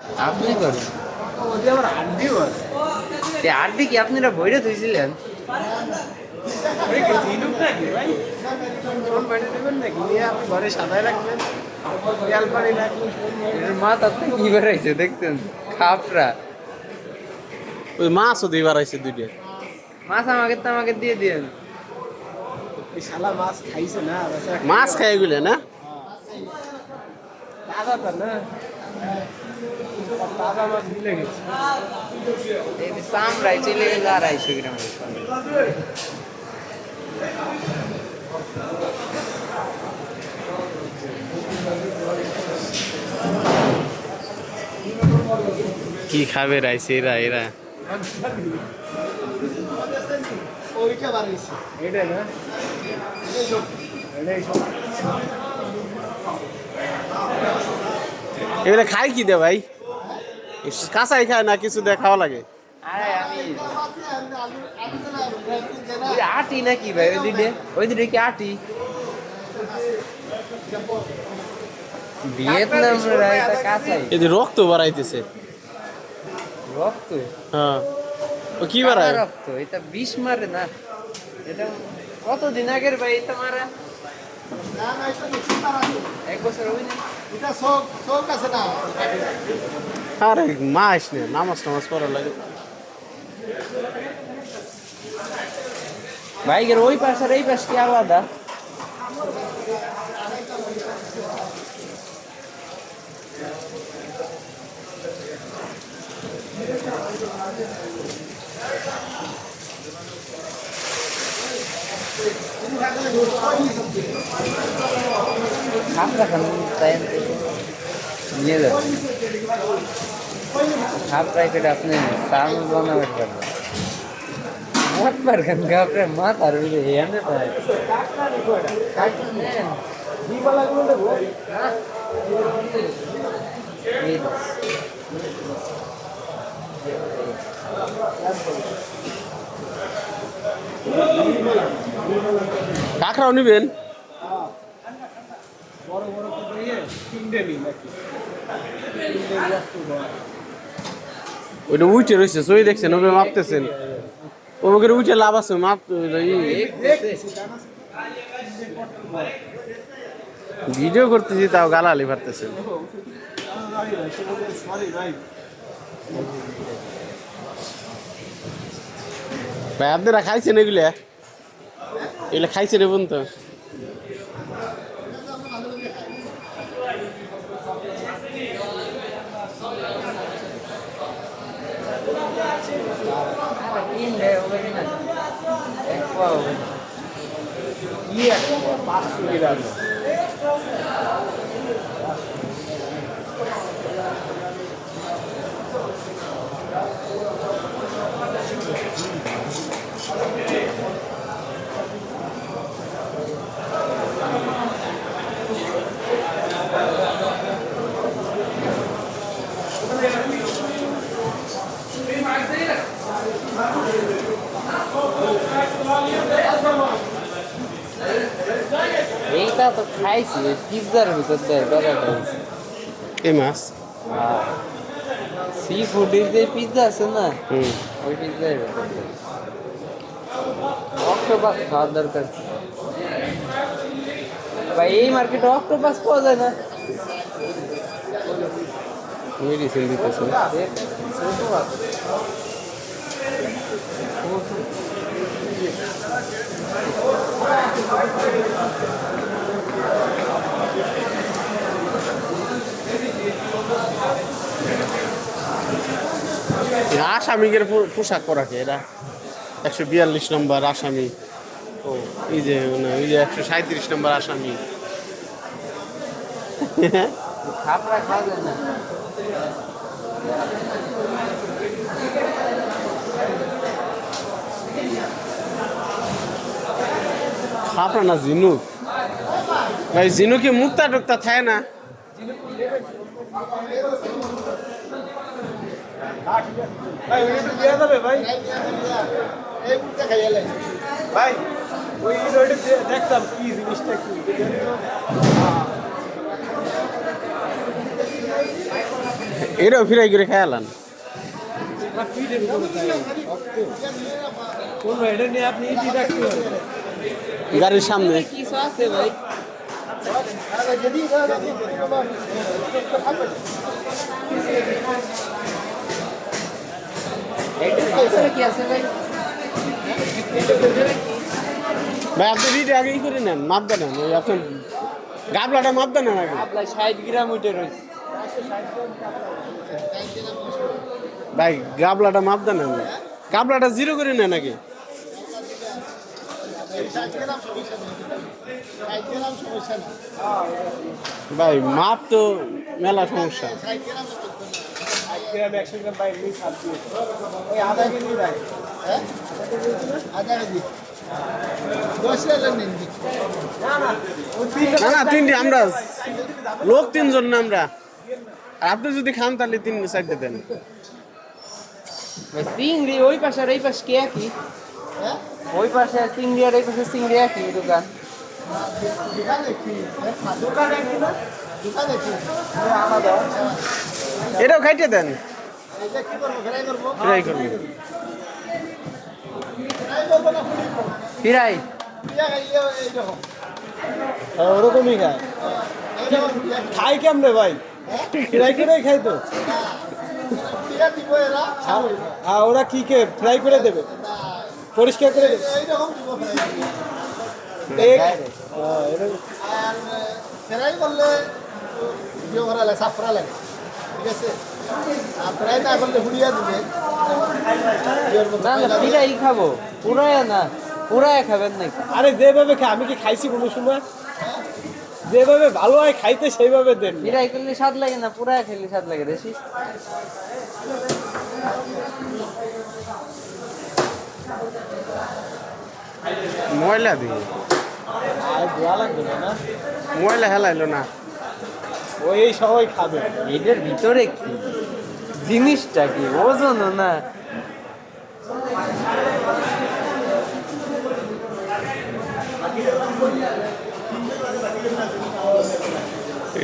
আপনি করেন কি আপনারা আপনি ঘরে সাদায় রাখবেন কি দেখছেন খাপরা ওই মাছও দিয়ে বাড়াইছে দুইটা। মাছ আমাকে তো আমাকে দিয়ে দিয়েন। শালা মাছ খাইছে না মাছ খাই গেলে না? তাজা না সামরাই চলে গেল আড়াইশো গ্রাম কি খাবে রাইছে এরা এরা? এগুলো খাই কি দে ভাই? কাঁচাই খায় না কিছু দিয়ে খাওয়া লাগে। ওই আটি নাকি ভাই ওই দুইটে? ওই দুইটে কি আটি? ভিয়েতনাম রাইতা কাঁচাই। রক্ত বাড়াইতেছে। রক্ত? হ্যাঁ। ও কি বাড়ায়? রক্ত এটা বিষ মারে না। এটা কতদিন আগের ভাই এটা মারা? এক বছর হই না আরে মা আসলে নামাজ টামাজ পড়া লাগে। বাইকের ওই পাশ আর এই পাশ কি আলাদা? খাপটা খান তাই নিয়ে যাবেন খাপ প্যাকেট আপনি সাউন্ড বানাবেন পারবেন মত পারবেন খাপটা মাথার উপরে এনে পায়। কাঁকড়াও নিবেন বড় বড় করে নিই নাকি? ওইটা উঠে রয়েছে সই দেখছেন ওকে মাপতেছেন। ওকে উঠে লাভ আছে, মাপ ভিডিও করতেছি, তাও গালালি পারতেছেন ভাই, আপনারা খাইছেন এগুলা? এগুলা খাইছেন এবং তো কি একটা পাঁচশো গ্রাম এইটা তো খাইছি পিৎজার ভিতর দেয় বেড়া খাইছি এই মাছ সি ফুডের যে পিৎজা আছে না ওই পিৎজার ভিতর দেয় অক্টোপাস খাওয়ার দরকার। ভাই এই মার্কেটে অক্টোপাস পাওয়া যায় না মেডিসিন দিতেছে আসামিদের পো- পোশাক পরাকে এরা একশো বিয়াল্লিশ নম্বর আসামি। ও এই যে না, ওই যে একশো সাঁত্রিশ নম্বর আসামি। খাপড়া না ঝিনুক ভাই ঝিনুকে মুক্তা টুক্তা থাকে না? ভাই ওই একটু দেওয়া যাবে ভাই? ভাই ওই ওইটা দেখতাম কি জিনিসটা কি। এটাও ফ্রাই করে খেয়ালান গাড়ির সামনে। কিছু আছে ভাই। কি আছে ভাই ভাই আপনি ভিডিও আগেই করে নেন মাপ দেন ওই আপনার গাবলাটা মাপ দেন আগে। আপনার ষাট গ্রাম রয়েছে ভাই গাবলাটা মাপ দেন গাবলাটা জিরো করে নেন আগে। ভাই মাপ তো মেলা সমস্যা। না না তিনটা আমরা। লোক তিনজন না আমরা। আর আপনি যদি খান তাহলে তিন চারটে দেন। চিংড়ি ওই পাশে আর এই পাশে কে কি ওই পাশে চিংড়ি আর এই পাশে চিংড়ি একই দোকান। এটাও খাইতে দেন। ফিরাই ওরকমই খায়। খাই কেমনে ভাই? ফ্রাই করে খাই তো। হ্যাঁ ওরা কি কে? ফ্রাই করে দেবে। পরিষ্কার করে দেবে। এক- হ্যাঁ, ফেরাই করলে ভিডিও করা লাগে সাফ করা লাগে ঠিক আছে? আর ফেরাই না করলে হুড়িয়া দিবে। ভিডিওর না না ফিরাই খাব। পুরায় না পুরায় খাবেন নাকি? আরে যেভাবে খাই আমি কি খাইছি কোনো সময়? যেভাবে ভালো হয় খাইতে সেইভাবে দেন। ফিরাই করলে স্বাদ লাগে না খেলে স্বাদ লাগে ময়লা দিয়ে? ময়লা হেলাইলো না। ওই সবাই খাবে। এটার ভিতরে কি? জিনিসটা কি? ওজনও না?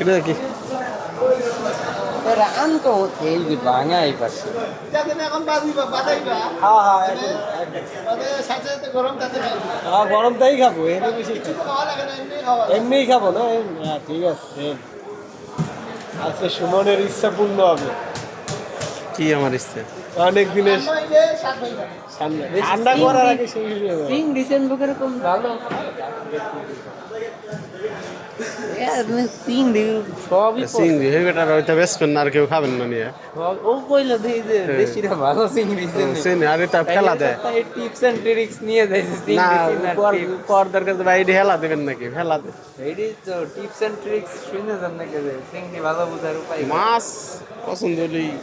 এটা কি? রান তো এই যে ভাঙা এই পাশে। এখন বাজিবা বাজাইবা। হ্যাঁ হ্যাঁ একদম, একদম। সাথে সাথে গরম তাতে হ্যাঁ গরম তাই খাব এমনি বেশি খাব। খাওয়া লাগে না এমনি এমনিই খাব না হ্যাঁ ঠিক আছে আচ্ছা আজকে সুমনের ইচ্ছা পূর্ণ হবে। কি আমার ইচ্ছে? অনেক দিনের ঠান্ডা করার আগে সিং রিসেন্ট বুকের কম ভালো। সিং সবই চিংড়ি এই বেটার হয়তো বেসবেন না আর কেউ খাবেন না নিয়ে। ও কইলো দেই যে দেশিরা ভালো সিং রিসেন্ট চিনি আর এটা খেলা দেয়। টিপস এন্ড ট্রিক্স নিয়ে যাইছে সিং না দরকার ভাই এটা হেলা দেবেন নাকি? হেলা দে। এইডি তো টিপস এন্ড ট্রিক্স শুনে যান নাকি যে ভালো বুঝার উপায় মাছ পছন্দ হলেই এইডি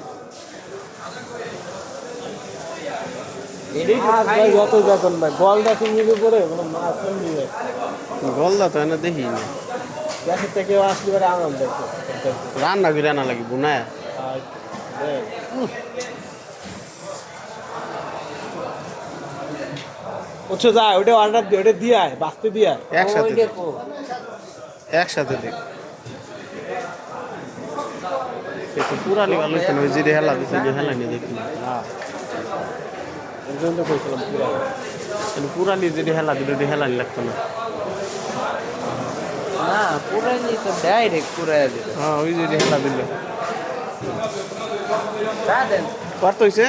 তো মাছ ভাই যত বেতন ভাই গলদা চিংড়ির উপরে কোনো মাছ এমনি গলদা তো এনে দেখি না। দেশের থেকে আসলে পরে আনন্দ রান্না করে আনা লাগি বুনায় আর যা ওটা অর্ডার দিয়ে ওটা দিয়ে আয় বাঁচতে দিয়ে আয়। একসাথে একসাথে দেখ একটু ভালো হইতো না ওই যে হেলা দিচ্ছে যে হেলা নিয়ে দেখি এর জন্য তো কইছিলাম পুরা। কিন্তু পুরানি যদি হেলা দিল ওটা হেলা লাগতো না। না পুরানি তো ডাইরেক্ট পুরাই দিল। হ্যাঁ ওই যদি হেলা দিল। কত হইছে?